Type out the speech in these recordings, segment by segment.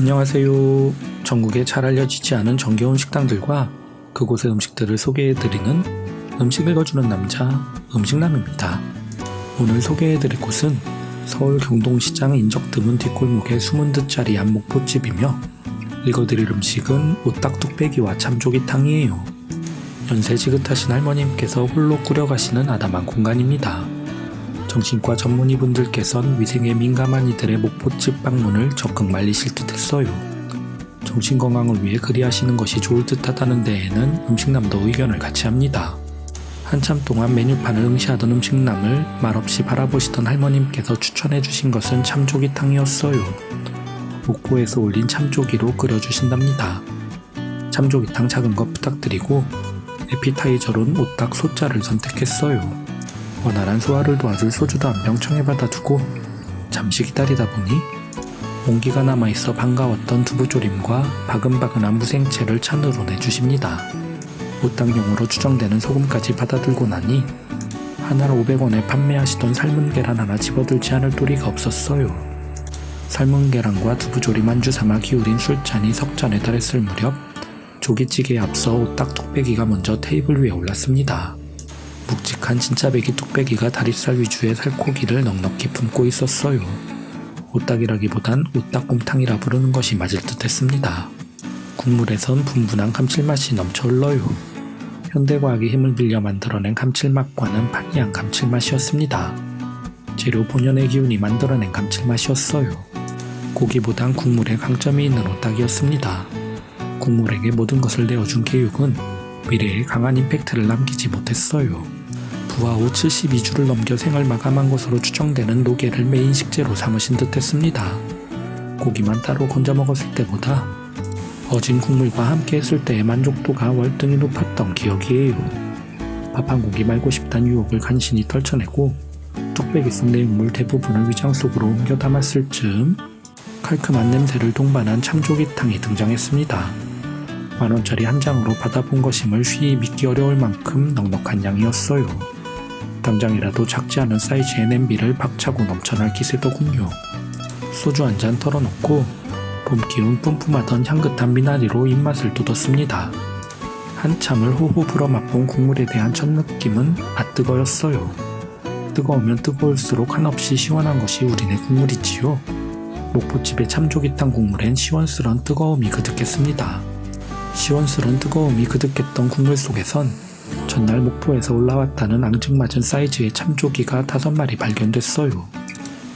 안녕하세요. 전국에 잘 알려지지 않은 정겨운 식당들과 그곳의 음식들을 소개해드리는 음식 읽어주는 남자 음식남입니다. 오늘 소개해드릴 곳은 서울 경동시장 인적 드문 뒷골목에 숨은 듯 자리 안목포집이며 읽어드릴 음식은 오딱뚝배기와 참조기탕이에요. 연세 지긋하신 할머님께서 홀로 꾸려가시는 아담한 공간입니다. 정신과 전문의분들께선 위생에 민감한 이들의 목포집 방문을 적극 말리실 듯 했어요. 정신건강을 위해 그리하시는 것이 좋을 듯 하다는 데에는 음식남도 의견을 같이 합니다. 한참 동안 메뉴판을 응시하던 음식남을 말없이 바라보시던 할머님께서 추천해 주신 것은 참조기탕이었어요. 목포에서 올린 참조기로 끓여주신답니다. 참조기탕 작은 것 부탁드리고 에피타이저론 오딱 소자를 선택했어요. 원활한 소화를 도와줄 소주도 한 병 청해받아 두고 잠시 기다리다 보니 온기가 남아있어 반가웠던 두부조림과 바근바근한 무생채를 찬으로 내주십니다. 오딱용으로 추정되는 소금까지 받아들고 나니 하나로 500원에 판매하시던 삶은 계란 하나 집어들지 않을 도리가 없었어요. 삶은 계란과 두부조림 안주 삼아 기울인 술잔이 석잔에 달했을 무렵 조기찌개에 앞서 오딱 뚝배기가 먼저 테이블 위에 올랐습니다. 묵직한 진짜배기 뚝배기가 다리살 위주의 살코기를 넉넉히 품고 있었어요. 오딱이라기보단 오딱곰탕이라 부르는 것이 맞을 듯 했습니다. 국물에선 분분한 감칠맛이 넘쳐 흘러요. 현대과학의 힘을 빌려 만들어낸 감칠맛과는 판이한 감칠맛이었습니다. 재료 본연의 기운이 만들어낸 감칠맛이었어요. 고기보단 국물에 강점이 있는 오딱이었습니다. 국물에게 모든 것을 내어준 개육은 미래에 강한 임팩트를 남기지 못했어요. 부하 후 72주를 넘겨 생을 마감한 것으로 추정되는 노게를 메인 식재로 삼으신 듯 했습니다. 고기만 따로 건져 먹었을 때보다 어진 국물과 함께 했을 때의 만족도가 월등히 높았던 기억이에요. 밥한 공기 말고 싶단 유혹을 간신히 떨쳐내고 뚝배기 속 내용물 대부분을 위장 속으로 옮겨 담았을 즈음 칼큼한 냄새를 동반한 참조기탕이 등장했습니다. 만원짜리 한 장으로 받아본 것임을 쉬이 믿기 어려울 만큼 넉넉한 양이었어요. 당장이라도 작지 않은 사이즈의 냄비를 박차고 넘쳐날 기세더군요. 소주 한 잔 털어놓고 봄 기운 뿜뿜하던 향긋한 미나리로 입맛을 돋웠습니다. 한참을 호호 불어 맛본 국물에 대한 첫 느낌은 아뜨거였어요. 뜨거우면 뜨거울수록 한없이 시원한 것이 우리네 국물이지요. 목포집의 참조기탕 국물엔 시원스런 뜨거움이 그득했습니다. 시원스런 뜨거움이 그득했던 국물 속에선 전날 목포에서 올라왔다는 앙증맞은 사이즈의 참조기가 다섯 마리 발견됐어요.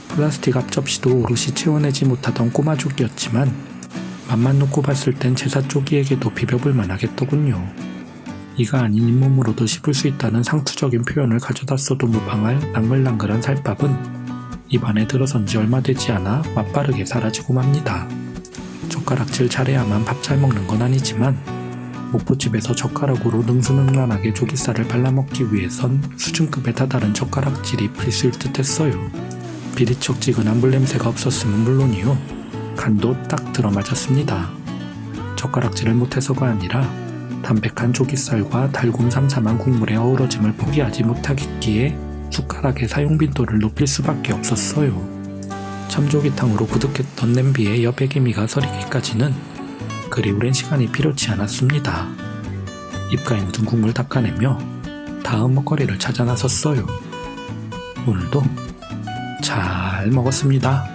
플라스틱 앞접시도 오롯이 채워내지 못하던 꼬마 조기였지만 맛만 놓고 봤을 땐 제사 조기에게도 비벼볼 만하겠더군요. 이가 아닌 잇몸으로도 씹을 수 있다는 상투적인 표현을 가져다 써도 무방할 낭글낭글한 살밥은 입안에 들어선 지 얼마 되지 않아 맛빠르게 사라지고 맙니다. 젓가락질 잘해야만 밥 잘 먹는 건 아니지만 목포집에서 젓가락으로 능수능란하게 조기살을 발라먹기 위해선 수준급에 다다른 젓가락질이 필수일 듯했어요. 비리척지근한 물냄새가 없었으면 물론이요. 간도 딱 들어맞았습니다. 젓가락질을 못해서가 아니라 담백한 조기살과 달곰 삼삼한 국물의 어우러짐을 포기하지 못하겠기에 숟가락의 사용 빈도를 높일 수밖에 없었어요. 참조기탕으로 부득했던 냄비에 여백이미가 서리기까지는 그리 오랜 시간이 필요치 않았습니다. 입가에 묻은 국물 닦아내며 다음 먹거리를 찾아 나섰어요. 오늘도 잘 먹었습니다.